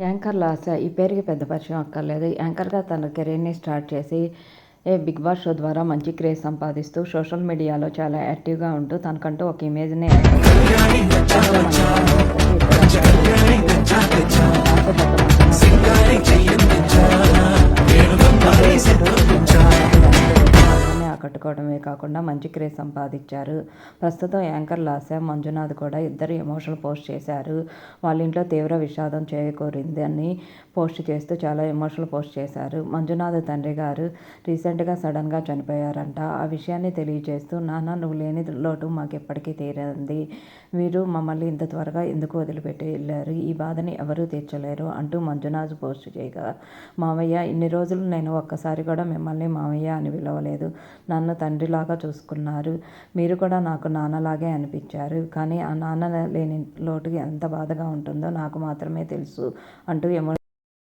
Anchor Lhasa ఈ పేరుకి పెద్ద పరిచయం అక్కర్లేదు. యాంకర్గా తన కెరీర్ని స్టార్ట్ చేసి ఏ బిగ్ బాస్ షో ద్వారా మంచి క్రేజ్ సంపాదిస్తూ సోషల్ మీడియాలో చాలా యాక్టివ్గా ఉంటూ తనకంటూ ఒక ఇమేజ్ని ఆకట్టుకోవడమే కాకుండా మంచి క్రేజ్ సంపాదించారు. ప్రస్తుతం యాంకర్ లాస్య మంజునాథ్ కూడా ఇద్దరు ఎమోషనల్ పోస్ట్ చేశారు. వాళ్ళ ఇంట్లో తీవ్ర విషాదం చేకూరింది అని పోస్ట్ చేస్తూ చాలా ఎమోషనల్ పోస్ట్ చేశారు. మంజునాథ్ తండ్రి గారు రీసెంట్గా సడన్గా చనిపోయారంట. ఆ విషయాన్ని తెలియజేస్తూ నాన్న నువ్వు లేని లోటు మాకు ఎప్పటికీ తీరింది మీరు మమ్మల్ని ఇంత త్వరగా ఎందుకు వదిలిపెట్టి వెళ్ళారు? ఈ బాధని ఎవరూ తీర్చలేరు అంటూ మంజునాథ్ పోస్ట్ చేయగా మామయ్య ఇన్ని రోజులు నేను ఒక్కసారి కూడా మిమ్మల్ని మామయ్య అని పిలవలేదు. నన్ను తండ్రిలాగా చూసుకున్నారు. మీరు కూడా నాకు నాన్నలాగే అనిపించారు. కానీ ఆ నాన్న లేని లోటు ఎంత బాధగా ఉంటుందో నాకు మాత్రమే తెలుసు అంటూ ఎమో